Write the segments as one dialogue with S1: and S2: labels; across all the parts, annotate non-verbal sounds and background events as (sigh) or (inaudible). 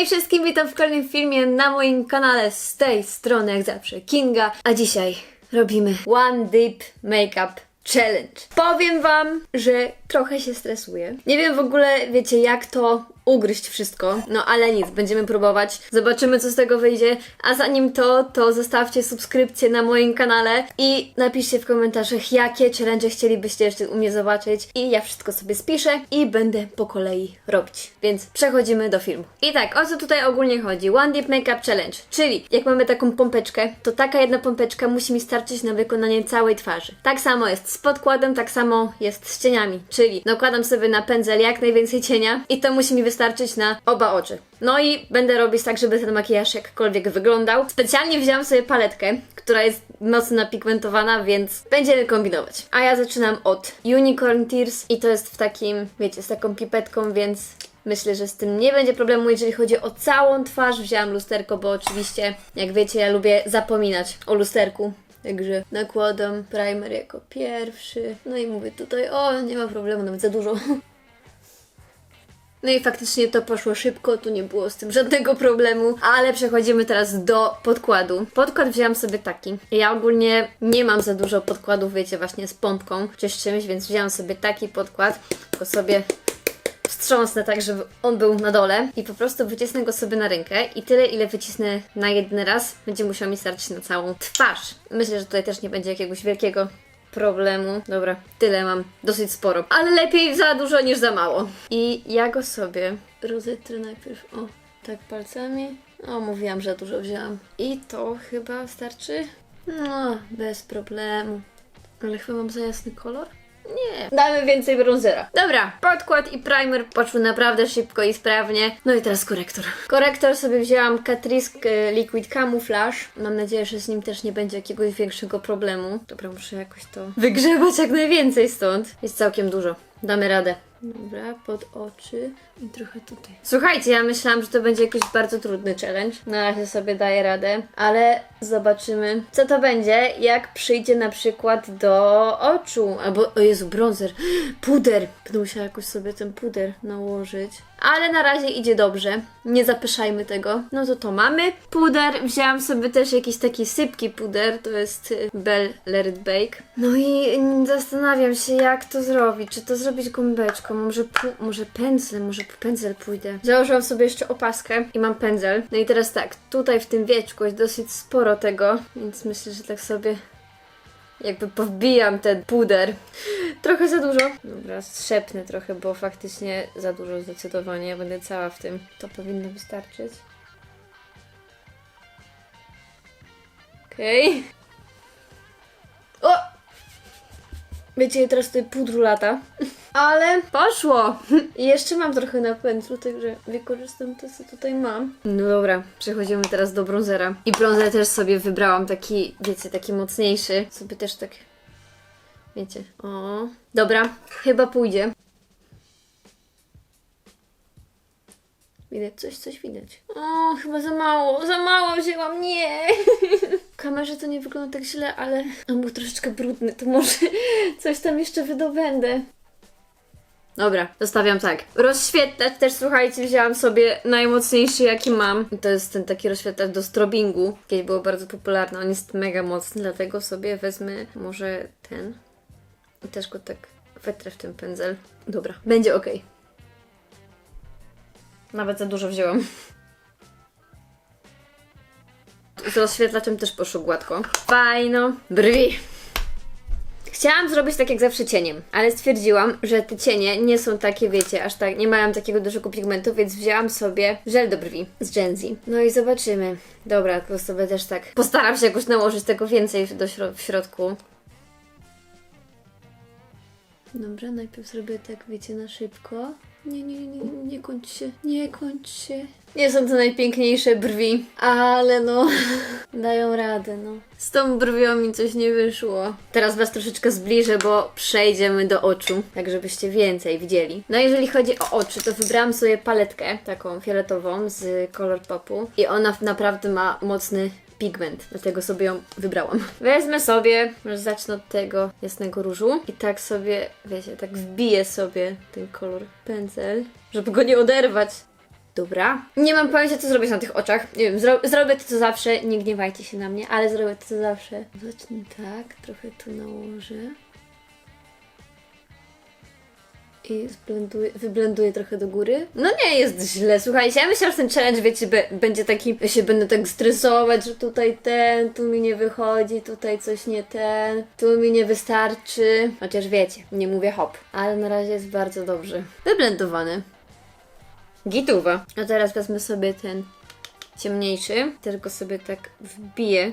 S1: Hej wszystkim, witam w kolejnym filmie na moim kanale z tej strony jak zawsze Kinga, a dzisiaj robimy One Deep Makeup Challenge. Powiem wam, że trochę się stresuję. Nie wiem w ogóle, wiecie, jak to ugryźć wszystko, no ale nic, będziemy próbować. Zobaczymy, co z tego wyjdzie. A zanim to, to zostawcie subskrypcję na moim kanale i napiszcie w komentarzach, jakie challenge chcielibyście jeszcze u mnie zobaczyć. I ja wszystko sobie spiszę i będę po kolei robić. Więc przechodzimy do filmu. I tak, o co tutaj ogólnie chodzi? One Deep Makeup Challenge, czyli jak mamy taką pompeczkę, to taka jedna pompeczka musi mi starczyć na wykonanie całej twarzy. Tak samo jest z podkładem, tak samo jest z cieniami, czyli nakładam sobie na pędzel jak najwięcej cienia i to musi mi wystarczyć na oba oczy. No i będę robić tak, żeby ten makijaż jakkolwiek wyglądał. Specjalnie wzięłam sobie paletkę, która jest mocno napigmentowana, więc będziemy kombinować. A ja zaczynam od Unicorn Tears i to jest w takim, wiecie, z taką pipetką, więc Myślę, że z tym nie będzie problemu, jeżeli chodzi o całą twarz. Wzięłam lusterko, bo oczywiście, jak wiecie, ja lubię zapominać o lusterku. Także nakładam primer jako pierwszy. No i mówię tutaj, o, nie ma problemu, nawet za dużo. (laughs) No i faktycznie to poszło szybko, tu nie było z tym żadnego problemu, ale przechodzimy teraz do podkładu. Podkład wzięłam sobie taki. Ja ogólnie nie mam za dużo podkładów, wiecie, właśnie z pompką czy z czymś, więc wzięłam sobie taki podkład, tylko sobie wstrząsnę tak, żeby on był na dole i po prostu wycisnę go sobie na rękę i tyle, ile wycisnę na jeden raz, będzie musiał mi starczyć na całą twarz. Myślę, że tutaj też nie będzie jakiegoś wielkiego problemu. Dobra, tyle mam, dosyć sporo. Ale lepiej za dużo niż za mało. I ja go sobie rozetrę najpierw, o, tak palcami. O, mówiłam, że dużo wzięłam. I to chyba starczy? No, bez problemu. Ale chyba mam za jasny kolor? Nie. Damy więcej bronzera. Dobra, podkład i primer poszły naprawdę szybko i sprawnie. No i teraz korektor. Korektor sobie wzięłam Catrice Liquid Camouflage. Mam nadzieję, że z nim też nie będzie jakiegoś większego problemu. Dobra, muszę jakoś to wygrzebać jak najwięcej stąd. Jest całkiem dużo. Damy radę. Dobra, pod oczy i trochę tutaj. Słuchajcie, ja myślałam, że to będzie jakiś bardzo trudny challenge. Na razie sobie daję radę, ale zobaczymy, co to będzie, jak przyjdzie na przykład do oczu. Albo, o Jezu, bronzer, (gasps) puder. Będę musiała jakoś sobie ten puder nałożyć. Ale na razie idzie dobrze. Nie zapyszajmy tego. No to to mamy. Puder. Wzięłam sobie też jakiś taki sypki puder. To jest y, Bell Let Bake. No i zastanawiam się, jak to zrobić. Czy to zrobić gąbeczką? Może, może pędzlem? Może po pędzel pójdę. Założyłam sobie jeszcze opaskę i mam pędzel. No i teraz tak, tutaj w tym wieczku jest dosyć sporo tego, więc myślę, że tak sobie jakby powbijam ten puder. Trochę za dużo. Dobra, strzepnę trochę, bo faktycznie za dużo zdecydowanie. Ja będę cała w tym. To powinno wystarczyć. Okej. O! Wiecie, teraz tutaj pudru lata. Ale poszło! I jeszcze mam trochę na pędzlu, także wykorzystam to, co tutaj mam. No dobra, przechodzimy teraz do bronzera. I bronzer też sobie wybrałam taki, wiecie, taki mocniejszy. Sobie też tak, wiecie. O, dobra, chyba pójdzie. Widać coś, coś widać. O, chyba za mało, za mało wzięłam, nie! (laughs) W kamerze to nie wygląda tak źle, ale on był troszeczkę brudny, to może (laughs) coś tam jeszcze wydobędę. Dobra, zostawiam tak. Rozświetlacz też, słuchajcie, wzięłam sobie najmocniejszy jaki mam. To jest ten taki rozświetlacz do strobingu. Kiedyś było bardzo popularny, on jest mega mocny, dlatego sobie wezmę może ten. I też go tak wetrę w ten pędzel. Dobra, będzie ok. Nawet za dużo wzięłam. Z rozświetlaczem też poszło gładko. Fajno. Brwi. Chciałam zrobić tak jak zawsze cieniem, ale stwierdziłam, że te cienie nie są takie, wiecie, aż tak, nie mają takiego dużego pigmentu, więc wzięłam sobie żel do brwi z Gen Z. No i zobaczymy. Dobra, tylko sobie też tak postaram się jakoś nałożyć tego więcej do śro- w środku. Dobra, najpierw zrobię tak, wiecie, na szybko. Nie, nie, nie, nie, nie kończ się, nie kończ się. Nie są to najpiękniejsze brwi, ale no, (laughs) dają radę, no. Z tą brwią mi coś nie wyszło. Teraz Was troszeczkę zbliżę, bo przejdziemy do oczu, tak żebyście więcej widzieli. No jeżeli chodzi o oczy, to wybrałam sobie paletkę, taką fioletową z Color Popu i ona naprawdę ma mocny pigment, dlatego sobie ją wybrałam. (laughs) Wezmę sobie, może zacznę od tego jasnego różu i tak sobie, wiecie, tak wbiję sobie ten kolor pędzel, żeby go nie oderwać. Dobra. Nie mam pojęcia, co zrobić na tych oczach. Nie wiem, zro zrobię to co zawsze. Nie gniewajcie się na mnie, ale zrobię to co zawsze. Zacznę tak, trochę tu nałożę. I zblenduję, wyblenduję trochę do góry. No nie jest źle, słuchajcie. Ja myślałam, że ten challenge, wiecie, be, będzie taki, ja się będę tak stresować, że tutaj ten, tu mi nie wychodzi, tutaj coś nie ten, tu mi nie wystarczy. Chociaż wiecie, nie mówię hop. Ale na razie jest bardzo dobrze. Wyblendowany. Gituwa. A teraz wezmę sobie ten ciemniejszy. Tylko sobie tak wbiję.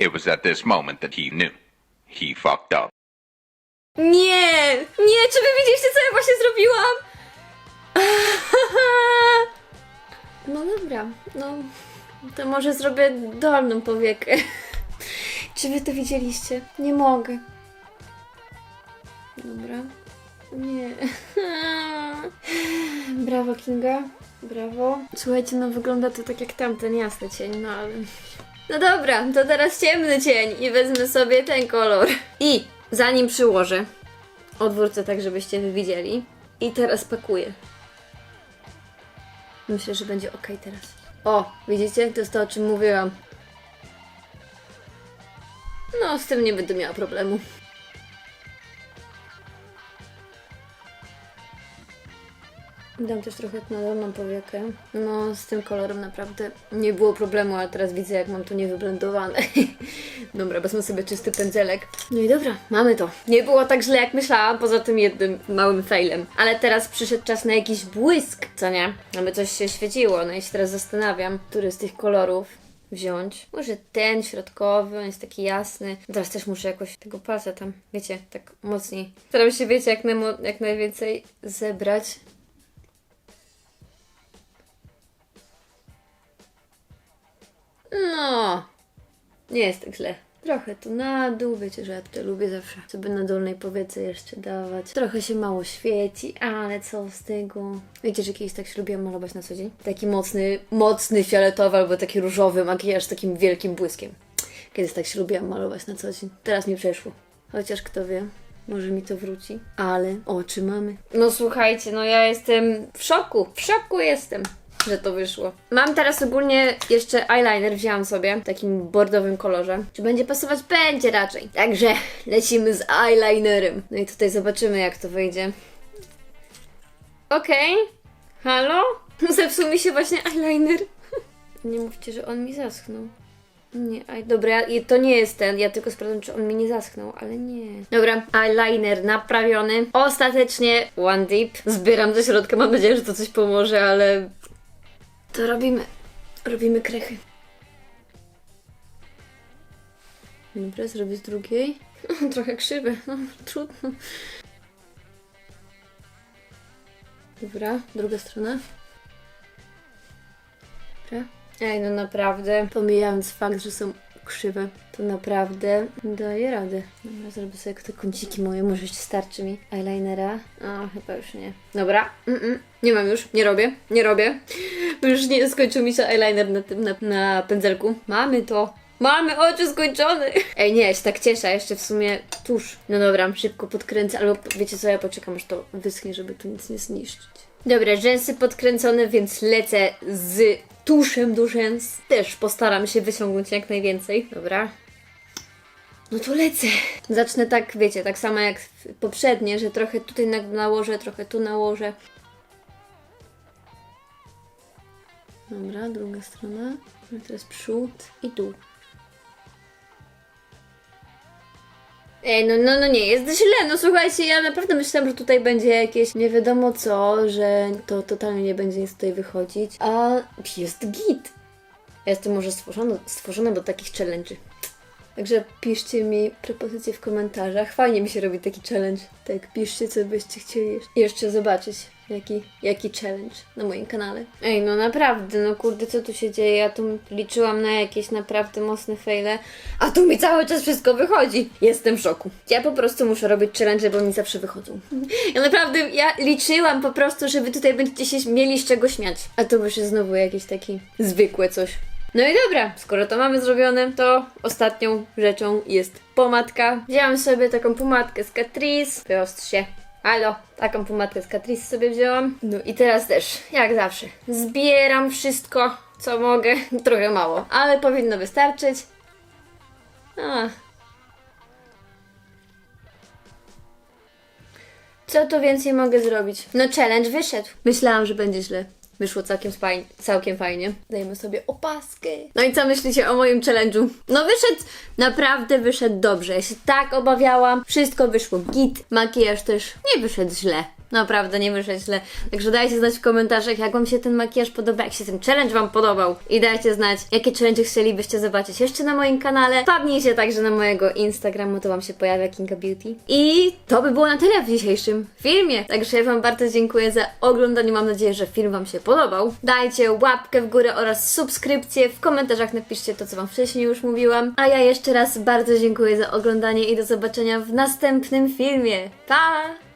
S2: It was at this moment that he knew. He fucked up.
S1: Nie! Nie! Czy wy widzieliście, co ja właśnie zrobiłam? (laughs) No dobra, no to może zrobię dolną powiekę. (laughs) Czy wy to widzieliście? Nie mogę. Dobra. Nie. (laughs) Brawo, Kinga. Brawo. Słuchajcie, no wygląda to tak jak tamten jasny cień, no ale... No dobra, to teraz ciemny cień i wezmę sobie ten kolor. I zanim przyłożę, odwrócę tak, żebyście wy widzieli. I teraz pakuję. Myślę, że będzie ok teraz. O, widzicie? To jest to, o czym mówiłam. No, z tym nie będę miała problemu. Dam też trochę na dolną powiekę. No, z tym kolorem naprawdę nie było problemu, ale teraz widzę, jak mam to niewyblendowane. (laughs) dobra, wezmę sobie czysty pędzelek. No i dobra, mamy to. Nie było tak źle, jak myślałam, poza tym jednym małym failem. Ale teraz przyszedł czas na jakiś błysk, co nie? Aby coś się świeciło. No i się teraz zastanawiam, który z tych kolorów wziąć. Może ten środkowy, on jest taki jasny. Teraz też muszę jakoś tego palca tam, wiecie, tak mocniej. Staram się, wiecie, jak, jak najwięcej zebrać. No, nie jest tak źle. Trochę tu na dół, wiecie, że ja tutaj lubię zawsze sobie na dolnej powiece jeszcze dawać. Trochę się mało świeci, ale co z tego? Wiecie, że kiedyś tak się lubiłam malować na co dzień? Taki mocny, mocny fioletowy albo taki różowy makijaż z takim wielkim błyskiem. Kiedyś tak się lubiłam malować na co dzień. Teraz mi przeszło. Chociaż kto wie, może mi to wróci. Ale oczy mamy. No słuchajcie, no ja jestem w szoku. W szoku jestem że to wyszło. Mam teraz ogólnie jeszcze eyeliner, wzięłam sobie w takim bordowym kolorze. Czy będzie pasować? Będzie raczej. Także lecimy z eyelinerem. No i tutaj zobaczymy, jak to wyjdzie. Okej. Halo? (laughs) Zepsuł mi się właśnie eyeliner. (laughs) Nie mówcie, że on mi zaschnął. Nie, aj, dobra, ja- to nie jest ten. Ja tylko sprawdzam, czy on mi nie zaschnął, ale nie. Dobra, eyeliner naprawiony. Ostatecznie one deep. Zbieram do środka. Mam nadzieję, że to coś pomoże, ale to robimy. Robimy krechy. Dobra, zrobię z drugiej. (laughs) Trochę krzywe. No, (laughs) trudno. Dobra, druga strona. Dobra. Ej, no naprawdę, pomijając fakt, że są krzywe, to naprawdę daje radę. Dobra, zrobię sobie te kąciki moje, może jeszcze starczy mi eyelinera. A, chyba już nie. Dobra, mm-mm. nie mam już, nie robię, nie robię. Już nie skończył mi się eyeliner na tym, na, na pędzelku. Mamy to. Mamy oczy skończone! (laughs) Ej, nie, ja się tak cieszę, jeszcze w sumie tusz. No dobra, szybko podkręcę, albo wiecie co, ja poczekam aż to wyschnie, żeby tu nic nie zniszczyć. Dobra, rzęsy podkręcone, więc lecę z tuszem do rzęs. Też postaram się wyciągnąć jak najwięcej. Dobra. No to lecę. Zacznę tak, wiecie, tak samo jak poprzednie, że trochę tutaj na- nałożę, trochę tu nałożę. Dobra, druga strona. No teraz przód i dół. Ej, no, no, no nie, jest źle, no słuchajcie, ja naprawdę myślałam, że tutaj będzie jakieś nie wiadomo co, że to totalnie nie będzie nic tutaj wychodzić, a jest git. Jestem może stworzona, stworzona do takich challenge'y. Także piszcie mi propozycje w komentarzach. Fajnie mi się robi taki challenge. Tak, piszcie, co byście chcieli jeszcze zobaczyć. Jaki, jaki challenge na moim kanale. Ej, no naprawdę, no kurde, co tu się dzieje? Ja tu liczyłam na jakieś naprawdę mocne faile, a tu mi cały czas wszystko wychodzi. Jestem w szoku. Ja po prostu muszę robić challenge, bo mi zawsze wychodzą. (laughs) Ja naprawdę, ja liczyłam po prostu, że wy tutaj będziecie się mieli z czego śmiać. A to już jest znowu jakieś takie zwykłe coś. No i dobra, skoro to mamy zrobione, to ostatnią rzeczą jest pomadka. Wzięłam sobie taką pomadkę z Catrice, wyostrz się. Halo, taką pomadkę z Catrice sobie wzięłam. No i teraz też, jak zawsze, zbieram wszystko, co mogę. (laughs) Trochę mało, ale powinno wystarczyć. A. Co tu więcej mogę zrobić? No challenge wyszedł. Myślałam, że będzie źle. Wyszło całkiem, całkiem fajnie. Dajemy sobie opaskę. No i co myślicie o moim challenge'u? No wyszedł, naprawdę wyszedł dobrze. Ja się tak obawiałam. Wszystko wyszło git. Makijaż też nie wyszedł źle. Naprawdę nie wyszedł źle. Także dajcie znać w komentarzach, jak Wam się ten makijaż podoba, jak się ten challenge Wam podobał. I dajcie znać, jakie challenge chcielibyście zobaczyć jeszcze na moim kanale. Wpadnijcie także na mojego Instagramu, to Wam się pojawia Kinga Beauty. I to by było na tyle w dzisiejszym filmie. Także ja Wam bardzo dziękuję za oglądanie. Mam nadzieję, że film Wam się podobał. Dajcie łapkę w górę oraz subskrypcję. W komentarzach napiszcie to, co Wam wcześniej już mówiłam. A ja jeszcze raz bardzo dziękuję za oglądanie i do zobaczenia w następnym filmie. Pa!